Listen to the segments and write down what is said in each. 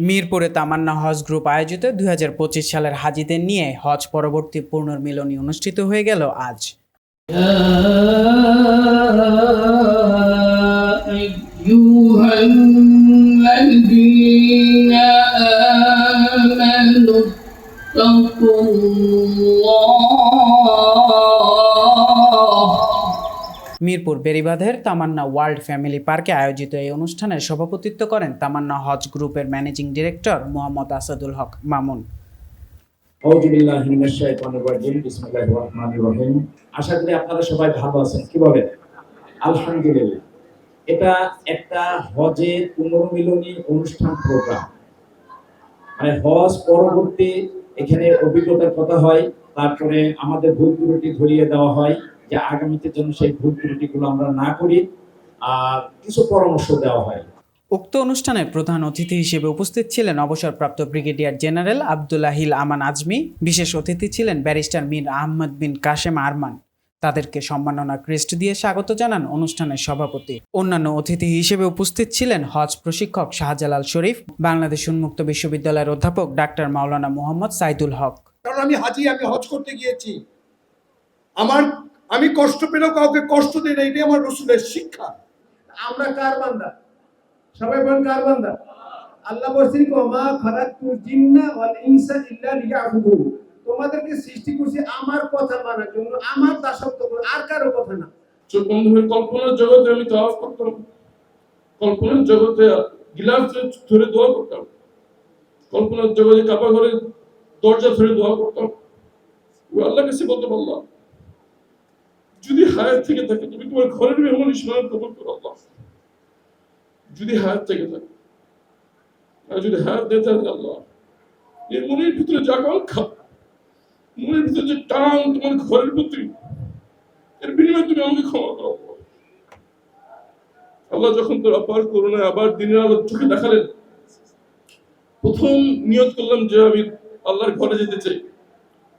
মিরপুরে তামান্না হজ গ্রুপ আয়োজিত দুই সালের হাজিদের নিয়ে হজ পরবর্তী পুনর্মিলনী অনুষ্ঠিত হয়ে গেল আজ أيها الذين মিরপুর বেরিবাঁধের তামান্না ওয়ার্ল্ড ফ্যামিলি পার্কে আয়োজিত এই অনুষ্ঠানে সভাপতিত্ব করেন তামান্না হজ গ্রুপের ম্যানেজিং ডিরেক্টর মোহাম্মদ আসাদুল হক মামুন। আশা করি আপনারা সবাই ভালো আছেন। কি বলেন? আলহামদুলিল্লাহ। এটা একটা হজের পুনর্মিলনী অনুষ্ঠান প্রোগ্রাম। মানে হজ পরবর্তী এখানে অভিজ্ঞতার কথা হয়, তারপরে আমাদের ভুল ত্রুটি ধরিয়ে দেওয়া হয়। যে আগামীতে যেন সেই ভুল ত্রুটিগুলো আমরা না করি আর কিছু পরামর্শ দেওয়া হয়। উক্ত অনুষ্ঠানের প্রধান অতিথি হিসেবে উপস্থিত ছিলেন অবসরপ্রাপ্ত ব্রিগেডিয়ার জেনারেল আবদুল্লাহিল আমান আজমি বিশেষ অতিথি ছিলেন ব্যারিস্টার মীর আহমদ বিন কাশেম আরমান। তাদেরকে সম্মাননা ক্রেস্ট দিয়ে স্বাগত জানান অনুষ্ঠানের সভাপতি। অন্যান্য অতিথি হিসেবে উপস্থিত ছিলেন হজ প্রশিক্ষক শাহজালাল শরীফ বাংলাদেশ উন্মুক্ত বিশ্ববিদ্যালয়ের অধ্যাপক ডাক্তার মাওলানা মোহাম্মদ সাইদুল হক। কারণ আমি হাজি আমি হজ করতে গিয়েছি। আমার আমি কষ্ট পেলেও কাউকে কষ্ট দিই না এটাই আমার রসুলের শিক্ষা। আমরা কার বান্দা? সবাই বলেন কার বান্দা? আল্লাহ বলছেন কি মা খালাকুল জিন্না ওয়াল ইনসা ইল্লা লিয়াবুদুন। তোমাদেরকে সৃষ্টি করছি আমার কথা মানার জন্য আমার দাসত্ব করে আর কারও কথা না। চোখ বন্ধ হয়ে কল্পনার জগতে আমি তাওয়াফ করতাম। কল্পনার জগতে গিলাফ ধরে দোয়া করতাম। কল্পনার জগতে কাপা ঘরে দরজা ধরে দোয়া করতাম। ও আল্লাহ কাছে বলতে পারলাম যদি হায়াত থেকে থাকে, তুমি তোমার ঘরের মেহমান হিসেবে কবুল করো আল্লাহ। যদি হায়াত থেকে থাকে, আর যদি হায়াত দিয়ে থাকে আল্লাহ এর মনের ভিতরে যে আকাঙ্ক্ষা, মনের ভিতরে যে টান তোমার ঘরের প্রতি, এর বিনিময়ে তুমি আমাকে ক্ষমা করো আল্লাহ। যখন তোর আবার করোনা আবার দিনের আলো চোখে দেখালেন, প্রথম নিয়ত করলাম যে আমি আল্লাহর ঘরে যেতে চাই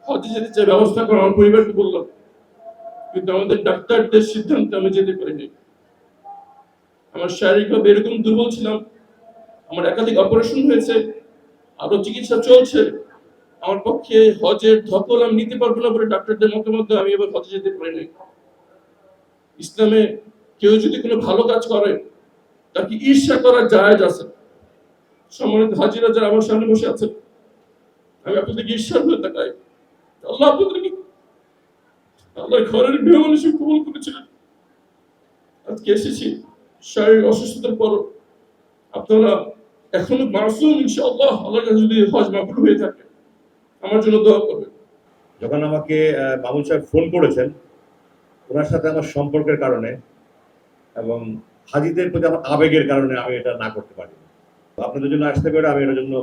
হজে যেতে চাই, ব্যবস্থা করে আমার পরিবারকে বললাম কিন্তু আমাদের ডাক্তারদের সিদ্ধান্তে আমি যেতে পারিনি। আমার শারীরিকভাবে এরকম দুর্বল ছিলাম। আমার একাধিক অপারেশন হয়েছে আরও চিকিৎসা চলছে। আমার পক্ষে হজের ধকল আমি নিতে পারব না বলে ডাক্তারদের মতামত আমি এবার হজে যেতে ইসলামে কেউ যদি কোনো ভালো কাজ করে তাকে ঈর্ষা করার জায়েজ আছে? সম্মানিত হাজিরা যারা আমার সামনে বসে আছেন, আমি আপনাদেরকে ঈর্ষার হয়ে তাকাই। আল্লাহ আপনাদেরকে আল্লাহ ঘরের মেহমান হিসেবে কবুল করেছিলেন আজকে এসেছি, শারীরিক অসুস্থতার পর আপনারা এখনও মাসুম, ইনশাআল্লাহ, আল্লাহর কাছে যদি হজ মাকবুল হয়ে থাকে, আমার জন্য দোয়া করবেন। যখন আমাকে মামুন সাহেব ফোন করেছেন, ওনার সাথে আমার সম্পর্কের কারণে এবং হাজিদের প্রতি আমার আবেগের কারণে আমি এটা না করতে পারি আপনাদের জন্য আসতে পেরে আমি এটার জন্য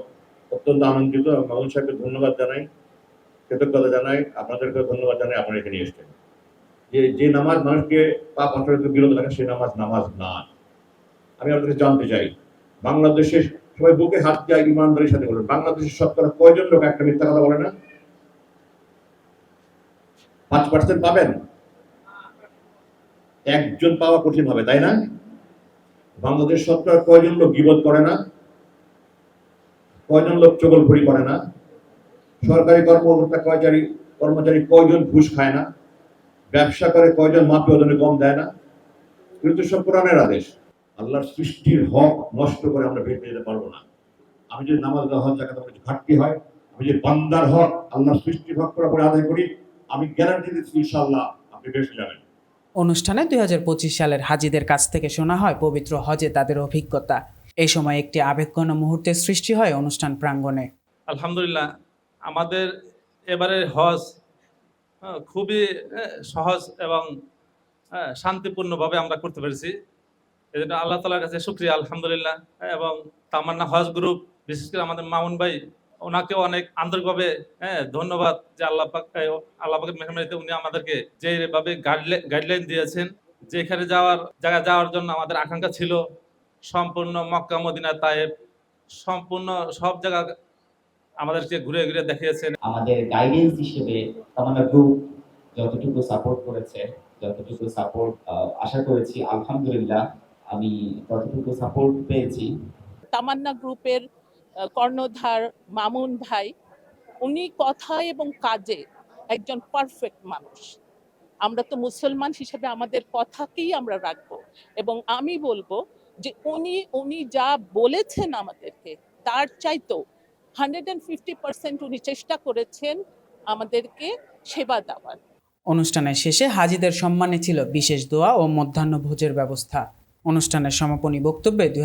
অত্যন্ত আনন্দিত মামুন সাহেবকে ধন্যবাদ জানাই। কৃতজ্ঞতা জানাই আপনাদেরকে ধন্যবাদ জানাই, আপনারা এখানে এসছেন। যে যে নামাজ মানুষকে পাপ অন্তরিত বিরত রাখে সেই নামাজ নামাজ না আমি আপনাদের জানতে চাই বাংলাদেশের সবাই বুকে হাত দিয়ে ইমানদারির সাথে বলবেন বাংলাদেশের শতকরা কয়জন লোক একটা মিথ্যা কথা বলে না? পাঁচ পার্সেন্ট পাবেন? একজন পাওয়া কঠিন হবে, তাই না? বাংলাদেশ সরকার কয়জন লোক গিবত করে না? কয়জন লোক চগলখড়ি করে না? সরকারি কর্মকর্তা কয়চারী কর্মচারী কয়জন ঘুষ খায় না? ব্যবসা করে কয়জন মাপে ওজনে কম দেয় না? কিন্তু সব কোরআনের আদেশ। আল্লাহর সৃষ্টির হক নষ্ট করে আমরা বেঁচে যেতে পারব না। আমি যদি নামাজ দেওয়া হক জায়গাতে আমার ঘাটতি হয় আমি যে বান্দার হক আল্লাহর সৃষ্টির হক করার পরে আদায় করি আমি গ্যারান্টি দিচ্ছি ইনশাআল্লাহ আপনি বেশি যাবেন। অনুষ্ঠানে দুই হাজার পঁচিশ সালের হাজিদের কাছ থেকে শোনা হয় পবিত্র হজে তাদের অভিজ্ঞতা। এই সময় একটি আবেগঘন মুহূর্তের সৃষ্টি হয় অনুষ্ঠান প্রাঙ্গণে। আলহামদুলিল্লাহ আমাদের এবারে হজ হ্যাঁ, খুবই সহজ এবং শান্তিপূর্ণভাবে আমরা করতে পেরেছি। এই জন্য আল্লাহ তালার কাছে শুক্রিয়া আলহামদুলিল্লাহ। এবং তামান্না হজ গ্রুপ বিশেষ করে আমাদের মামুন ভাই ওনাকে অনেক আন্তরিকভাবে হ্যাঁ ধন্যবাদ যে আল্লাহ আল্লাহ মেহমানিতে উনি আমাদেরকে যেভাবে গাইডলাইন দিয়েছেন যেখানে যাওয়ার জায়গা যাওয়ার জন্য আমাদের আকাঙ্ক্ষা ছিল। সম্পূর্ণ মক্কা মদিনা তায়েব সম্পূর্ণ সব জায়গা আমাদেরকে ঘুরে ঘুরে দেখিয়েছেন। আমাদের গাইডেন্স হিসেবে তামান্না গ্রুপ যতটুকু সাপোর্ট করেছে যতটুকু সাপোর্ট আশা করেছি আলহামদুলিল্লাহ আমি ততটুকু সাপোর্ট পেয়েছি। তামান্না গ্রুপের কর্ণধার মামুন ভাই উনি কথা এবং কাজে একজন পারফেক্ট মানুষ। আমরা তো মুসলমান হিসেবে আমাদের কথাকেই আমরা রাখব। এবং আমি বলব যে উনি উনি যা বলেছেন আমাদেরকে তার চাইতেও হান্ড্রেড অ্যান্ড ফিফটি পার্সেন্ট উনি চেষ্টা করেছেন আমাদেরকে সেবা দেওয়ার। অনুষ্ঠানের শেষে হাজিদের সম্মানে ছিল বিশেষ দোয়া ও মধ্যাহ্ন ভোজের ব্যবস্থা। অনুষ্ঠানের সমাপনী বক্তব্যে দুই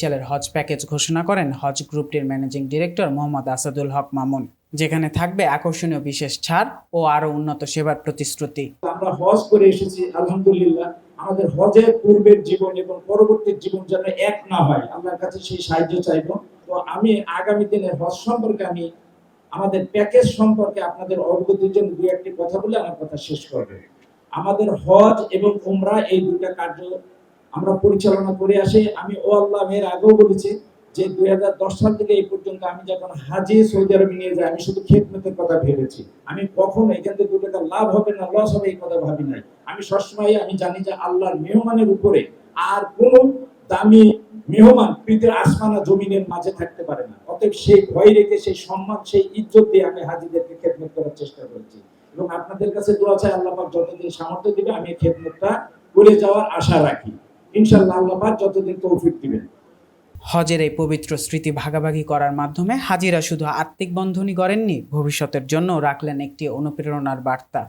সালের হজ প্যাকেজ ঘোষণা করেন হজ গ্রুপটির ম্যানেজিং ডিরেক্টর মোহাম্মদ আসাদুল হক মামুন। যেখানে থাকবে আকর্ষণীয় বিশেষ ছাড় ও আরও উন্নত সেবার প্রতিশ্রুতি। আমরা হজ করে এসেছি আলহামদুলিল্লাহ। আমাদের হজের পূর্বের জীবন এবং পরবর্তী জীবন যেন এক না হয় আল্লাহর কাছে সেই সাহায্য চাইব। তো আমি আগামী দিনে হজ সম্পর্কে আমি আমাদের প্যাকেজ সম্পর্কে আপনাদের অবগতির জন্য দু একটি কথা বলে আমার কথা শেষ করব। আমাদের হজ এবং উমরা এই দুইটা কার্য আমরা পরিচালনা করে আসি। আমি ও আল্লাহ মেয়ের আগেও বলেছি যে দুই হাজার দশ সাল থেকে এই পর্যন্ত আমি যখন হাজি সৌদি আরবে নিয়ে যাই, আমি শুধু খেদমতের কথা ভেবেছি। আমি কখনো এখান থেকে দু টাকা লাভ হবে না, লস হবে এই কথা ভাবি নাই। আমি সবসময় আমি জানি যে আল্লাহর মেহমানের উপরে আর কোন দামি মেহমান পৃথিবীর আসমানা জমিনের মাঝে থাকতে পারে না। অতএব সেই ভয় রেখে, সেই সম্মান, সেই ইজ্জত দিয়ে আমি হাজিদেরকে খেদমত করার চেষ্টা করেছি। এবং আপনাদের কাছে দোয়া চাই, আল্লাহ পাক যতদিন সামর্থ্য দিবে আমি খেদমতটা করে যাওয়ার আশা রাখি। ইনশাআল্লাহ আল্লাহ পাক যতদিন তৌফিক দিবেন। হজের এই পবিত্র স্মৃতি ভাগাভাগি করার মাধ্যমে হাজিরা শুধু আত্মিক বন্ধনই করেননি ভবিষ্যতের জন্য রাখলেন একটি অনুপ্রেরণার বার্তা।